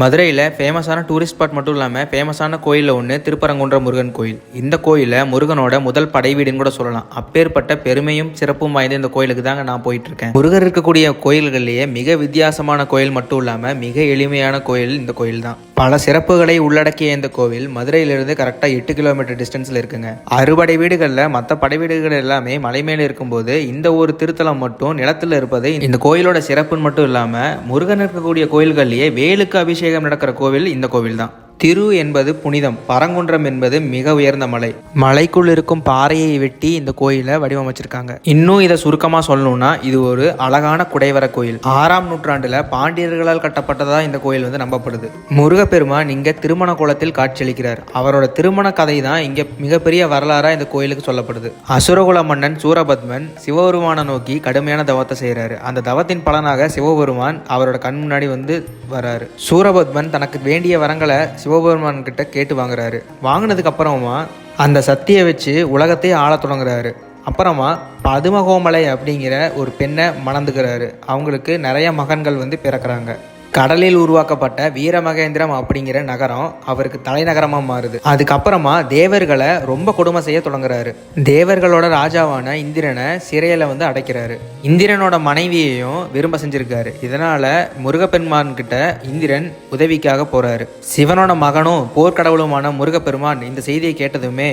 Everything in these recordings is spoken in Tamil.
மதுரையில் ஃபேமஸான டூரிஸ்ட் ஸ்பாட் மட்டும் இல்லாமல் ஃபேமஸான கோயிலில் ஒன்று திருப்பரங்குன்ற முருகன் கோயில். இந்த கோயிலை முருகனோட முதல் படை வீடுன்னு கூட சொல்லலாம். அப்பேற்பட்ட பெருமையும் சிறப்பும் வாய்ந்த இந்த கோயிலுக்கு தாங்க நான் போயிட்டு இருக்கேன் முருகர் இருக்கக்கூடிய கோயில்கள்லேயே மிக வித்தியாசமான கோயில் மட்டும் இல்லாமல் மிக எளிமையான கோயில் இந்த கோயில் தான் பல சிறப்புகளை உள்ளடக்கிய இந்த கோவில் மதுரையிலிருந்து கரெக்டாக எட்டு கிலோமீட்டர் டிஸ்டன்ஸில் இருக்குங்க. அறுபடை வீடுகளில் மற்ற படை வீடுகள் எல்லாமே மலை மேலே இருக்கும்போது இந்த ஒரு திருத்தலம் மட்டும் நிலத்தில் இருப்பது இந்த கோயிலோட சிறப்புன்னு மட்டும் இல்லாமல் முருகன் இருக்கக்கூடிய கோயில்கள்லேயே வேலுக்கு அபிஷேகம் நடக்கிற கோவில் இந்த கோவில் தான் திரு என்பது புனிதம் பரங்குன்றம் என்பது மிக உயர்ந்த மலை. மலைக்குள் இருக்கும் பாறையை வெட்டி இந்த கோயிலை வடிவமைச்சிருக்காங்க. இன்னும் இதை சுருக்கமாக சொல்லணும்னா இது ஒரு அழகான குடைவர கோயில். ஆறாம் நூற்றாண்டுல பாண்டியர்களால் கட்டப்பட்டதா இந்த கோயில் வந்து நம்பப்படுது. முருகப்பெருமான் இங்க திருமண கோலத்தில் காட்சியளிக்கிறார். அவரோட திருமண கதை தான் இங்க மிகப்பெரிய வரலாறா இந்த கோயிலுக்கு சொல்லப்படுது. அசுரகுல மன்னன் சூரபத்மன் சிவபெருமானை நோக்கி கடுமையான தவத்தை செய்கிறாரு அந்த தவத்தின் பலனாக சிவபெருமான் அவரோட கண் முன்னாடி வந்து வராரு. சூரபத்மன் தனக்கு வேண்டிய வரங்களை சிவபெருமான் கிட்ட கேட்டு வாங்குறாரு. வாங்கினதுக்கு அப்புறமா அந்த சக்தியை வச்சு உலகத்தையே ஆளத் தொடங்குறாரு. அப்புறமா பதுமகோமலை அப்படிங்கிற ஒரு பெண்ணை மணந்துக்கிறாரு. அவங்களுக்கு நிறைய மகன்கள் வந்து பிறக்கிறாங்க. கடலில் உருவாக்கப்பட்ட வீரமகேந்திரம் அப்படிங்கிற நகரம் அவருக்கு தலைநகரமாக மாறுது. அதுக்கப்புறமா தேவர்களை ரொம்ப கொடுமை செய்ய தொடங்குறாரு. தேவர்களோட ராஜாவான இந்திரனை சிறையில் வந்து அடைக்கிறாரு. இந்திரனோட மனைவியையும் விரும்ப செஞ்சிருக்காரு. இதனால முருகப்பெருமான் கிட்ட இந்திரன் உதவிக்காக போறாரு. சிவனோட மகனும் போர்க்கடவுளுமான முருகப்பெருமான் இந்த செய்தியை கேட்டதுமே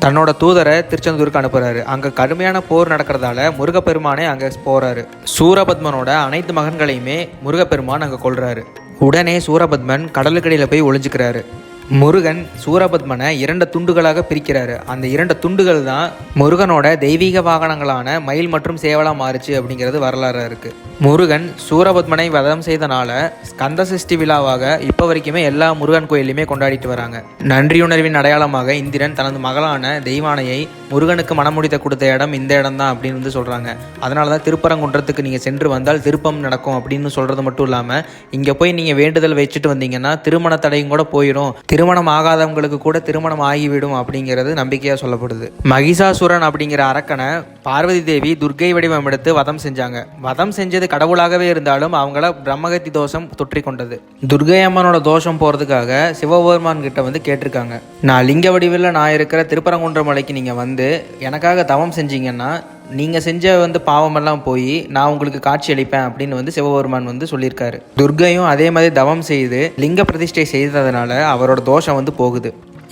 தன்னோட தூதரை திருச்செந்தூருக்கு அனுப்புறாரு. அங்க கடுமையான போர் நடக்கிறதால முருகப்பெருமானே அங்க போறாரு. சூரபத்மனோட அனைத்து மகன்களையுமே முருகப்பெருமான் அங்க கொள்றாரு உடனே சூரபத்மன் கடலுக்கடியில் போய் ஒளிஞ்சுக்கிறாரு. முருகன் சூரபத்மனை இரண்டு துண்டுகளாக பிரிக்கிறாரு. அந்த இரண்டு துண்டுகள் தான் முருகனோட தெய்வீக வாகனங்களான மயில் மற்றும் சேவலா மாறுச்சு அப்படிங்கிறது வரலாறு இருக்கு. முருகன் சூரபத்மனை வதம் செய்தனால ஸ்கந்த சஷ்டி விழாவாக இப்போ வரைக்குமே எல்லா முருகன் கோயிலையுமே கொண்டாடிட்டு வராங்க. நன்றியுணர்வின் அடையாளமாக இந்திரன் தனது மகளான தெய்வானையை முருகனுக்கு மனமுடித்த கொடுத்த இடம் இந்த இடம் தான் அப்படின்னு வந்து சொல்றாங்க. அதனால தான் திருப்பரங்குன்றத்துக்கு நீங்க சென்று வந்தால் திருப்பம் நடக்கும் அப்படின்னு சொல்றது மட்டும் இல்லாம இங்க போய் நீங்க வேண்டுதல் வச்சுட்டு வந்தீங்கன்னா திருமண தடையும் கூட போயிடும் திருமணம் ஆகாதவங்களுக்கு கூட திருமணம் ஆகிவிடும் அப்படிங்கிறது நம்பிக்கையாக சொல்லப்படுது. மகிஷாசுரன் அப்படிங்கிற அரக்கனை பார்வதி தேவி துர்க்கை வடிவம் எடுத்து வதம் செஞ்சாங்க. வதம் செஞ்சது கடவுளாகவே இருந்தாலும் அவங்கள பிரம்மகத்தி தோஷம் தொற்றி கொண்டது. துர்கை அம்மனோட தோஷம் போகிறதுக்காக சிவபெருமான் கிட்ட வந்து கேட்டிருக்காங்க. நான் லிங்க வடிவில் நான் இருக்கிற திருப்பரங்குன்ற மலைக்கு நீங்கள் வந்து எனக்காக தவம் செஞ்சீங்கன்னா நீங்கள் செஞ்ச வந்து பாவமெல்லாம் போய் நான் உங்களுக்கு காட்சி அளிப்பேன் அப்படின்னு வந்து சிவபெருமான் வந்து சொல்லியிருக்காரு. துர்கையும் அதே மாதிரி தவம் செய்து லிங்க பிரதிஷ்டை செய்ததுனால அவரோட தோஷம் வந்து போகுது.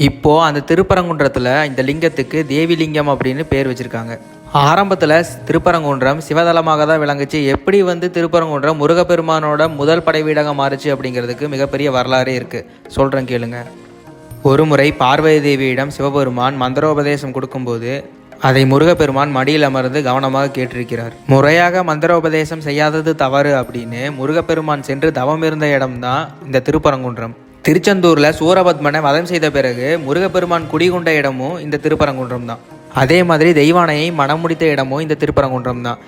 இப்போ அந்த திருப்பரங்குன்றத்தில் இந்த லிங்கத்துக்கு தேவி லிங்கம் அப்படின்னு பேர் வச்சுருக்காங்க. ஆரம்பத்தில் திருப்பரங்குன்றம் சிவதலமாக தான் விளங்குச்சு. எப்படி வந்து திருப்பரங்குன்றம் முருகப்பெருமானோட முதல் படை வீடாக மாறுச்சு அப்படிங்கிறதுக்கு மிகப்பெரிய வரலாறே இருக்குது சொல்கிறேன் கேளுங்க. ஒருமுறை பார்வதி தேவியிடம் சிவபெருமான் மந்திரோபதேசம் கொடுக்கும்போது அதை முருகப்பெருமான் மடியில் அமர்ந்து கவனமாக கேட்டிருக்கிறார். முறையாக மந்திரோபதேசம் செய்யாதது தவறு அப்படின்னு முருகப்பெருமான் சென்று தவம் இருந்த இடம்தான் இந்த திருப்பரங்குன்றம். திருச்செந்தூரில் சூரபத்மனை வதம் செய்த பிறகு முருகப்பெருமான் குடிகொண்ட இடமும் இந்த திருப்பரங்குன்றம் தான் அதே மாதிரி தெய்வானையை மனம் முடித்த இடமும் இந்த திருப்பரங்குன்றம் தான்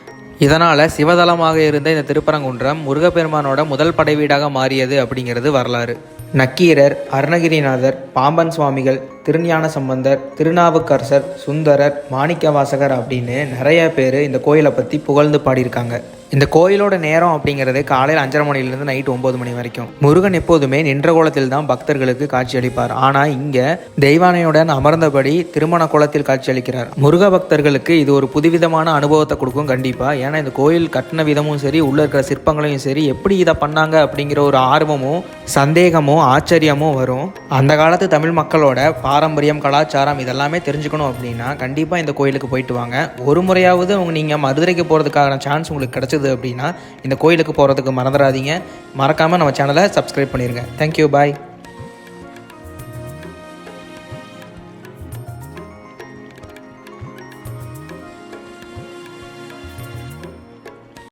இதனால் சிவதலமாக இருந்த இந்த திருப்பரங்குன்றம் முருகப்பெருமானோட முதல் படை வீடாக மாறியது அப்படிங்கிறது வரலாறு. நக்கீரர் அருணகிரிநாதர் பாம்பன் சுவாமிகள் திருஞான சம்பந்தர் திருநாவுக்கரசர் சுந்தரர் மாணிக்கவாசகர் அப்படின்னு நிறைய பேர் இந்த கோயிலை பற்றி புகழ்ந்து பாடியிருக்காங்க. இந்த கோயிலோட நேரம் அப்படிங்கிறது காலையில் அஞ்சரை மணிலேருந்து நைட் ஒம்பது மணி வரைக்கும். முருகன் எப்போதுமே நின்ற கோலத்தில் தான் பக்தர்களுக்கு காட்சியளிப்பார் ஆனால் இங்கே தெய்வானையுடன் அமர்ந்தபடி திருமண கோலத்தில் காட்சியளிக்கிறார் முருக பக்தர்களுக்கு இது ஒரு புதுவிதமான அனுபவத்தை கொடுக்கும் கண்டிப்பாக ஏன்னா இந்த கோயில் கட்டின விதமும் சரி உள்ள இருக்கிற சிற்பங்களையும் சரி எப்படி இதை பண்ணாங்க அப்படிங்கிற ஒரு ஆர்வமும் சந்தேகமும் ஆச்சரியமும் வரும். அந்த காலத்து தமிழ் மக்களோட பாரம்பரியம் கலாச்சாரம் இதெல்லாமே தெரிஞ்சுக்கணும் அப்படின்னா கண்டிப்பாக இந்த கோயிலுக்கு போயிட்டு வாங்க. ஒரு முறையாவது அவங்க நீங்கள் மதுரைக்கு போகிறதுக்கான சான்ஸ் உங்களுக்கு பிடிச்சது அப்படின்னா இந்த கோயிலுக்கு போகிறதுக்கு மறந்துடாதீங்க. மறக்காமல் நம்ம சேனலை சப்ஸ்கிரைப் பண்ணிடுங்க தேங்க்யூ பாய்